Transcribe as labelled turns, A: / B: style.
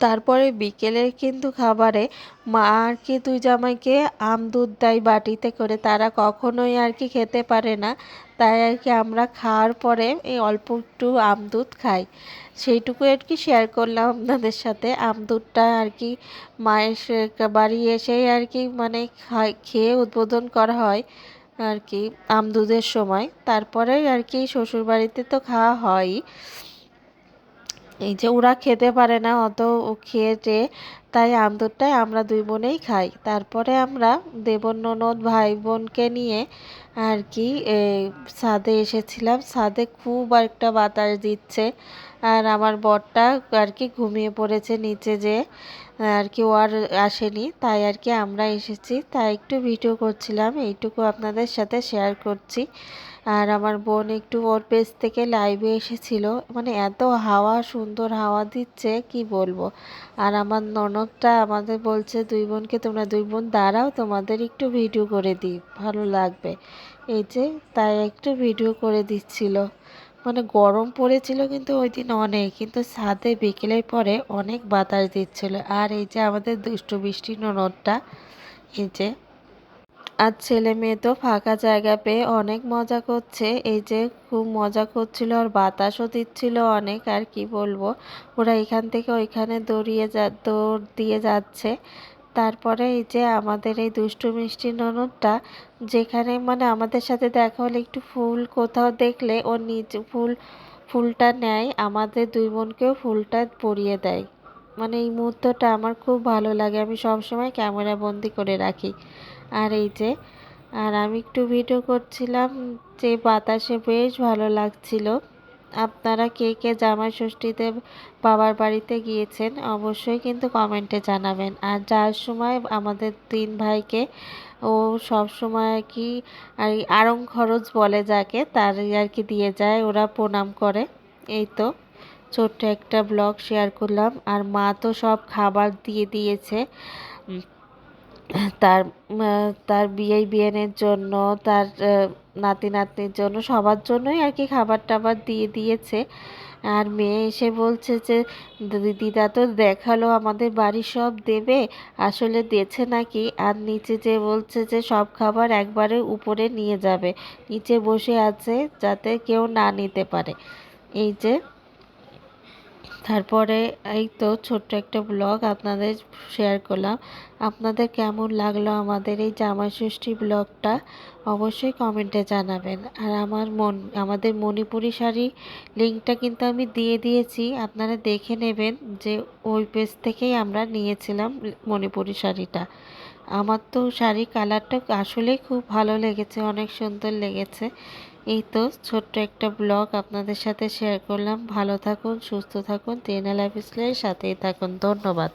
A: তারপরে বিকেলের কিন্তু খাবারে মা আর কি দুই জামাইকে আম, দুধ দেয় বাটিতে করে। তারা কখনোই আর কি খেতে পারে না। তাই আর কি আমরা খাওয়ার পরে এই অল্প একটু আম, দুধ খাই। সেইটুকু আর কি শেয়ার করলাম আপনাদের সাথে। আম, দুধটা আর কি মায়ের বাড়ি এসেই আর কি মানে খেয়ে উদ্বোধন করা হয় আর কি আম, দুধের সময়। তারপরে আর কি শ্বশুরবাড়িতে তো খাওয়া হয়ই। এই যে ওরা খেতে পারে না অত খেয়ে তাই আন্দরটাই আমরা দুই বোনেই খাই। তারপরে আমরা দেবর ননদ ভাই বোনকে নিয়ে আর কি ছাদে এসেছিলাম। ছাদে খুব একটা বাতাস দিচ্ছে। আর আমার বরটা আর কি ঘুমিয়ে পড়েছে নিচে যে, আর কি ও আর আসেনি। তাই আর কি আমরা এসেছি। তাই একটু ভিডিও করছিলাম, এইটুকু আপনাদের সাথে শেয়ার করছি। আর আমার বোন একটু ওর পেজ থেকে লাইভে এসেছিল। মানে এত হাওয়া, সুন্দর হাওয়া দিচ্ছে, কি বলব? আর আমার ননদটা আমাদের বলছে, দুই বোনকে তোমরা দুই বোন দাঁড়াও, তোমাদের একটু ভিডিও করে দিই, ভালো লাগবে। এই যে তাই একটু ভিডিও করে দিচ্ছিল। মানে গরম পড়েছিল কিন্তু ওই দিন অনেক, কিন্তু ছাদে বিকেলের পরে অনেক বাতাস দিচ্ছিল। আর এই যে আমাদের দুষ্টু বৃষ্টি ননদটা, এই যে আর ছেলে মেয়ে তো ফাঁকা জায়গা পেয়ে অনেক মজা করছে। এই যে খুব মজা করছিল আর বাতাসও দিচ্ছিল অনেক, আর কি বলব? ওরা এখান থেকে ওইখানে দৌড়িয়ে যা, দৌড় দিয়ে যাচ্ছে। তারপরে এই যে আমাদের এই দুষ্টু মিষ্টি ননদটা, যেখানে মানে আমাদের সাথে দেখা হলে একটু ফুল কোথাও দেখলে ও নিজ ফুল, ফুলটা নেয়, আমাদের দুই বোনকেও ফুলটা পরিয়ে দেয়। মানে এই মুহূর্তটা আমার খুব ভালো লাগে। আমি সবসময় ক্যামেরা বন্দি করে রাখি। আর এই যে, আর আমি একটু ভিডিও করছিলাম যে বাতাসে বেশ ভালো লাগছিল। আপনারা কে কে জামাই ষষ্ঠীতে বাবার বাড়িতে গিয়েছেন অবশ্যই কিন্তু কমেন্টে জানাবেন। আর যার সময় আমাদের তিন ভাইকে, ও সব সময় আর কি, আর খরচ বলে যাকে তার আর কি দিয়ে যায়, ওরা প্রণাম করে। এই তো, ছোট্ট একটা ব্লগ শেয়ার করলাম। আর মা তো সব খাবার দিয়ে দিয়েছে। তার তার বিয়ে বিয়েনের জন্য, তার নাতি নাতনির জন্য, সবার জন্যই আর কি খাবার টাবার দিয়ে দিয়েছে। আর মেয়ে এসে বলছে যে দিদা তো দেখাল আমাদের বাড়ি সব দেবে, আসলে দিয়েছে নাকি? আর নিচে যে বলছে যে, সব খাবার একবারে উপরে নিয়ে যাবে, নিচে বসে আছে যাতে কেউ না নিতে পারে। এই যে তারপরে এই তো ছোট্ট একটা ব্লগ আপনাদের শেয়ার করলাম। আপনাদের কেমন লাগল আমাদের এই জামাই ষষ্ঠী ব্লগটা? অবশ্যই কমেন্টে জানাবেন। আর আমার মন, আমাদের মণিপুরি শাড়ি লিঙ্কটা কিন্তু আমি দিয়ে দিয়েছি। আপনারা দেখে নেবেন যে ওই পেজ থেকেই আমরা নিয়েছিলাম মণিপুরি শাড়িটা। আমার তো শাড়ির কালারটা আসলেই খুব ভালো লেগেছে, অনেক সুন্দর লেগেছে। এই তো ছোট্ট একটা ব্লগ আপনাদের সাথে শেয়ার করলাম। ভালো থাকুন, সুস্থ থাকুন টেনা লাইফ স্টাইলের সাথেই থাকুন। ধন্যবাদ।